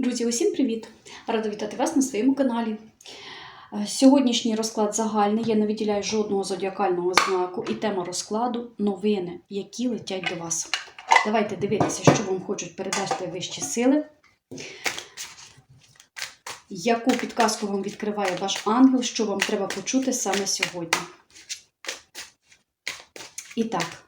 Друзі, усім привіт! Рада вітати вас на своєму каналі. Е, Сьогоднішній розклад загальний, я не виділяю жодного зодіакального знаку, і тема розкладу новини, які летять до вас. Давайте дивитися, що вам хочуть передати вищі сили. Яку підказку вам відкриває ваш ангел, що вам треба почути саме сьогодні? І так,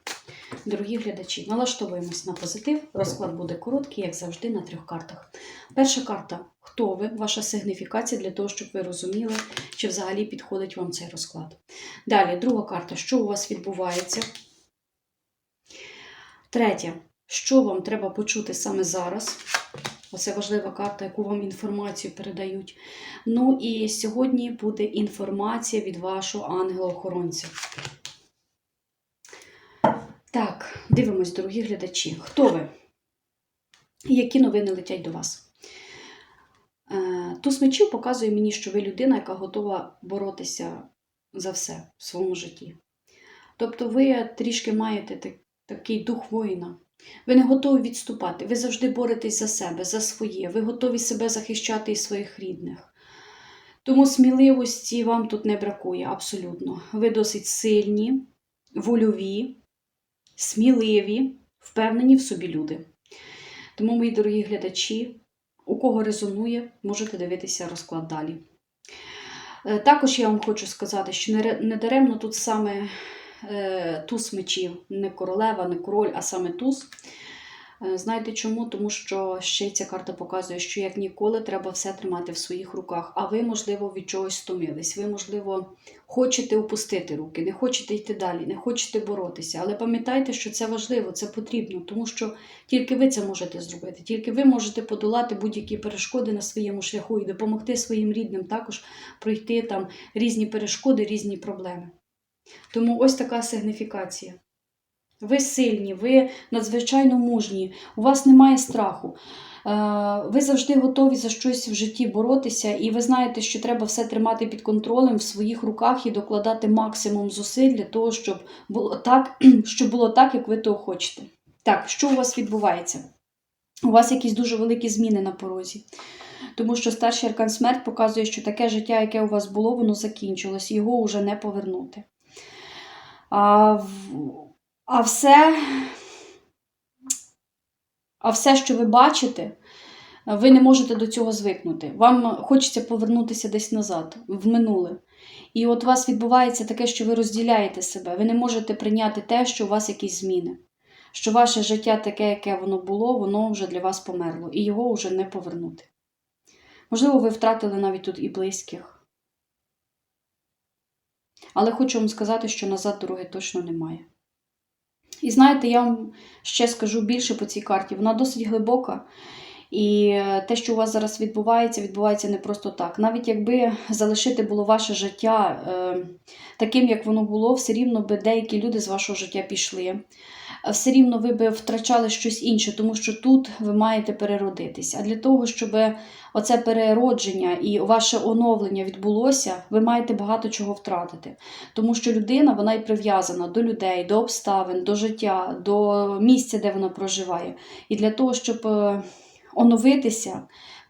дорогі глядачі, налаштовуємось на позитив. Розклад буде короткий, як завжди, на трьох картах. Перша карта хто ви, ваша сигніфікація для того, щоб ви розуміли, чи взагалі підходить вам цей розклад. Далі, друга карта, що у вас відбувається. Третя, що вам треба почути саме зараз. Оце важлива карта, яку вам інформацію передають. Ну і сьогодні буде інформація від вашого ангела-охоронця. Так, дивимось, дорогі глядачі. Хто ви? Які новини летять до вас? Е, Туз мечів показує мені, що ви людина, яка готова боротися за все в своєму житті. Тобто ви трішки маєте такий дух воїна. Ви не готові відступати, ви завжди боретесь за себе, за своє, ви готові себе захищати і своїх рідних. Тому сміливості вам тут не бракує абсолютно. Ви досить сильні, вольові, сміливі, впевнені в собі люди. Тому, мої дорогі глядачі, кого резонує, можете дивитися розклад далі. Е, Також я вам хочу сказати, що не даремно тут саме е, туз мечів, не королева, не король, а саме туз. Е, Знаєте чому? Тому що ще ця карта показує, що як ніколи треба все тримати в своїх руках, а ви, можливо, від чогось стомились. Ви, можливо, хочете опустити руки, не хочете йти далі, не хочете боротися. Але пам'ятайте, що це важливо, це потрібно, тому що тільки ви це можете зробити, тільки ви можете подолати будь-які перешкоди на своєму шляху і допомогти своїм рідним також пройти там різні перешкоди, різні проблеми. Тому ось така сигніфікація. Ви сильні, ви надзвичайно мужні, у вас немає страху. Е, Ви завжди готові за щось в житті боротися, і ви знаєте, що треба все тримати під контролем в своїх руках і докладати максимум зусиль для того, щоб було так, щоб було так, як ви того хочете. Так, що у вас відбувається? У вас якісь дуже великі зміни на порозі. Тому що старший аркан смерть показує, що таке життя, яке у вас було, воно закінчилось, його вже не повернути. А, а все, а все, що ви бачите, ви не можете до цього звикнути. Вам хочеться повернутися десь назад, в минуле. І от у вас відбувається таке, що ви розділяєте себе. Ви не можете прийняти те, що у вас якісь зміни. Що ваше життя таке, яке воно було, воно вже для вас померло, і його вже не повернути. Можливо, ви втратили навіть тут і близьких. Але хочу вам сказати, що назад дороги точно немає. І знаєте, я вам ще скажу більше по цій карті. Вона досить глибока. І те, що у вас зараз відбувається, відбувається не просто так. Навіть якби залишити було ваше життя е, таким, як воно було, все рівно би деякі люди з вашого життя пішли. Все рівно ви би втрачали щось інше, тому що тут ви маєте переродитись. А для того, щоб оце переродження і ваше оновлення відбулося, ви маєте багато чого втратити. Тому що людина вона і прив'язана до людей, до обставин, до життя, до місця, де вона проживає. І для того, щоб е, оновитися,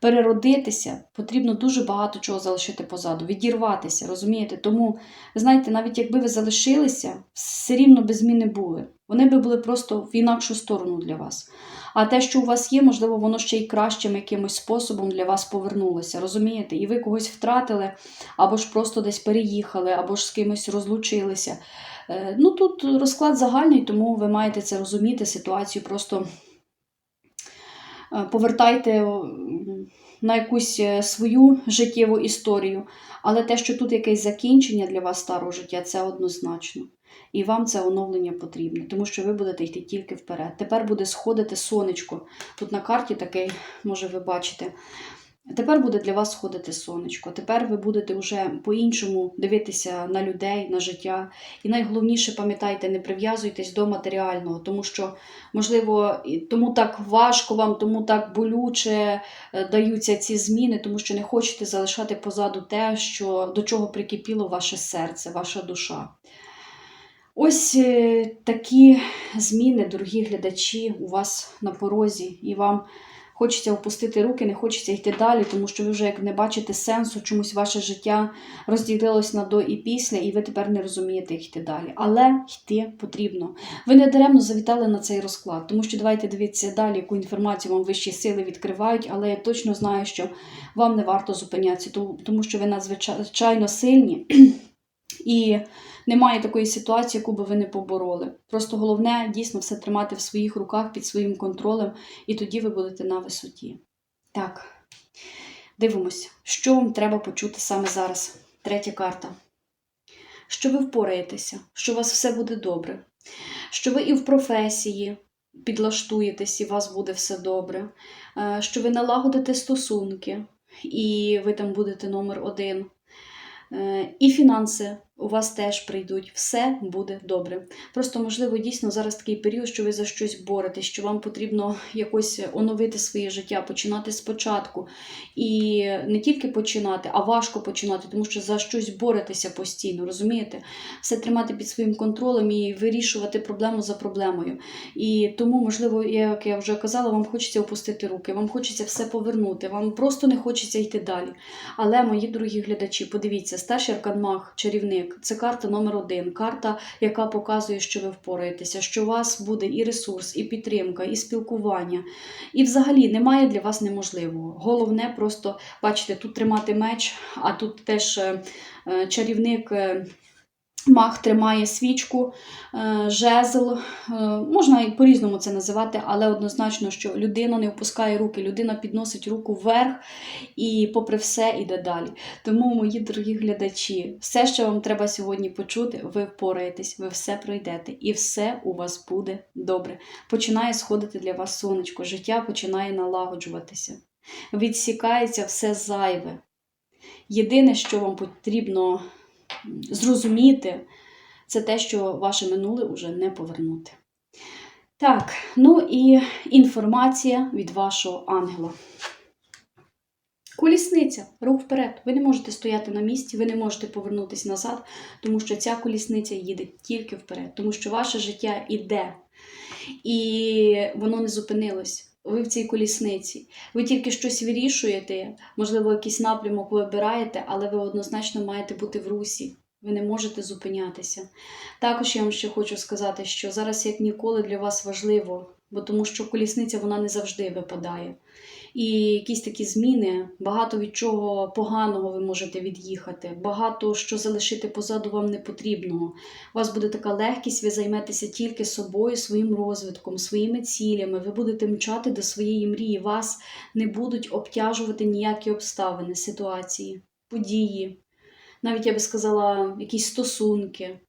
переродитися, потрібно дуже багато чого залишити позаду, відірватися, розумієте? Тому, знаєте, навіть якби ви залишилися, все рівно без зміни були. Вони би були просто в інакшу сторону для вас. А те, що у вас є, можливо, воно ще й кращим якимось способом для вас повернулося, розумієте? І ви когось втратили, або ж просто десь переїхали, або ж з кимось розлучилися. Е, Ну, тут розклад загальний, тому ви маєте це розуміти, ситуацію просто повертайте на якусь е, свою життєву історію. Але те, що тут якесь закінчення для вас старого життя, це однозначно. І вам це оновлення потрібне, тому що ви будете йти тільки вперед. Тепер буде сходити сонечко. Тут на карті такий, може, ви бачите. Тепер буде для вас сходити сонечко. Тепер ви будете вже по-іншому дивитися на людей, на життя. І найголовніше, пам'ятайте, не прив'язуйтесь до матеріального, тому що, можливо, тому так важко вам, тому так болюче е, даються ці зміни, тому що не хочете залишати позаду те, що, до чого прикипіло ваше серце, ваша душа. Ось е, такі зміни, дорогі глядачі, у вас на порозі, і вам Хочеться опустити руки, не хочеться йти далі, тому що ви вже як не бачите сенсу, чомусь ваше життя розділилось на до і після, і ви тепер не розумієте, як йти далі. Але йти потрібно. Ви не даремно завітали на цей розклад, тому що давайте дивитися далі, яку інформацію вам вищі сили відкривають, але я точно знаю, що вам не варто зупинятися, тому що ви надзвичайно сильні. І немає такої ситуації, яку би ви не побороли. Просто головне дійсно все тримати в своїх руках під своїм контролем, і тоді ви будете на висоті. Так, дивимось, що вам треба почути саме зараз. Третя карта. Що ви впораєтеся, що у вас все буде добре, що ви і в професії підлаштуєтесь, і у вас буде все добре, е, що ви налагодите стосунки, і ви там будете номер один. Е, І фінанси у вас теж прийдуть, все буде добре. Просто, можливо, дійсно зараз такий період, що ви за щось боретесь, що вам потрібно якось оновити своє життя, починати спочатку. І не тільки починати, а важко починати, тому що за щось боретеся постійно, розумієте? Все тримати під своїм контролем і вирішувати проблему за проблемою. І тому, можливо, як я вже казала, вам хочеться опустити руки, вам хочеться все повернути, вам просто не хочеться йти далі. Але, мої дорогі глядачі, подивіться, старший арканмаг, чарівник це карта номер один. Карта, яка показує, що ви впораєтеся, що у вас буде і ресурс, і підтримка, і спілкування. І взагалі немає для вас неможливого. Головне просто, бачите, тут тримати меч, а тут теж е, е, чарівник. Маг тримає свічку, е, жезл, е, можна і по-різному це називати, але однозначно, що людина не опускає руки, людина підносить руку вверх і, попри все, йде далі. Тому, мої дорогі глядачі, все, що вам треба сьогодні почути, ви впораєтесь, ви все пройдете, і все у вас буде добре. Починає сходити для вас сонечко, життя починає налагоджуватися. Відсікається все зайве. Єдине, що вам потрібно зрозуміти, це те, що ваше минуле вже не повернути. Так, ну і інформація від вашого ангела. Колісниця, рух вперед. Ви не можете стояти на місці, ви не можете повернутися назад, тому що ця колісниця їде тільки вперед, тому що ваше життя іде, і воно не зупинилось. Ви в цій колісниці. Ви тільки щось вирішуєте, можливо, якийсь напрямок ви обираєте, але ви однозначно маєте бути в русі. Ви не можете зупинятися. Також я вам ще хочу сказати, що зараз як ніколи для вас важливо, бо тому що колісниця вона не завжди випадає. І якісь такі зміни, багато від чого поганого ви можете від'їхати, багато що залишити позаду вам не потрібного. У вас буде така легкість, ви займетеся тільки собою, своїм розвитком, своїми цілями. Ви будете мчати до своєї мрії. Вас не будуть обтяжувати ніякі обставини, ситуації, події, навіть я би сказала, якісь стосунки.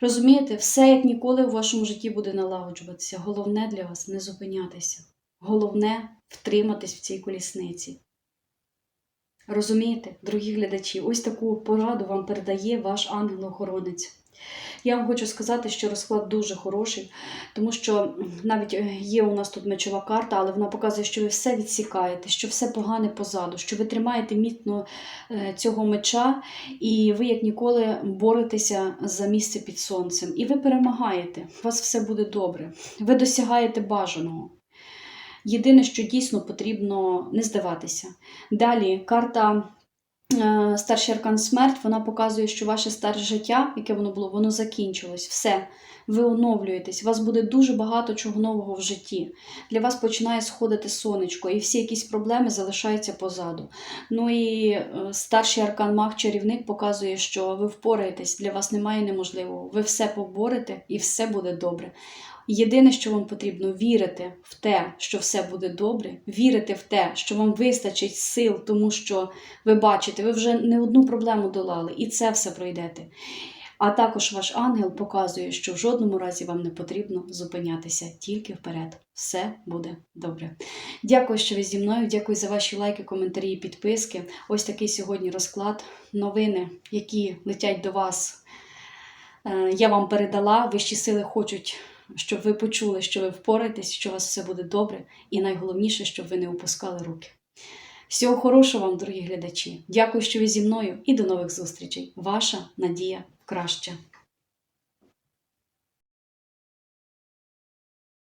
Розумієте, все як ніколи в вашому житті буде налагоджуватися. Головне для вас не зупинятися. Головне втриматись в цій колісниці. Розумієте, дорогі глядачі, ось таку пораду вам передає ваш ангел-охоронець. Я вам хочу сказати, що розклад дуже хороший, тому що навіть е, є у нас тут мечова карта, але вона показує, що ви все відсікаєте, що все погане позаду, що ви тримаєте міцно е, цього меча, і ви, як ніколи, боретеся за місце під сонцем. І ви перемагаєте, у вас все буде добре. Ви досягаєте бажаного. Єдине, що дійсно потрібно не здаватися. Далі карта е, Старший аркан смерть, вона показує, що ваше старе життя, яке воно було, воно закінчилось. Все, ви оновлюєтесь, у вас буде дуже багато чого нового в житті. Для вас починає сходити сонечко, і всі якісь проблеми залишаються позаду. Ну і е, старший аркан маг чарівник показує, що ви впораєтесь, для вас немає неможливого. Ви все поборете і все буде добре. Єдине, що вам потрібно, вірити в те, що все буде добре, вірити в те, що вам вистачить сил, тому що ви бачите, ви вже не одну проблему долали, і це все пройдете. А також ваш ангел показує, що в жодному разі вам не потрібно зупинятися тільки вперед. Все буде добре. Дякую, що ви зі мною. Дякую за ваші лайки, коментарі і підписки. Ось такий сьогодні розклад. Новини, які летять до вас. е, Я вам передала. Вищі сили хочуть, щоб ви почули, що ви впораєтесь, що у вас все буде добре, і найголовніше, щоб ви не опускали руки. Всього хорошого вам, дорогі глядачі. Дякую, що ви зі мною, і до нових зустрічей. Ваша Надія Краща.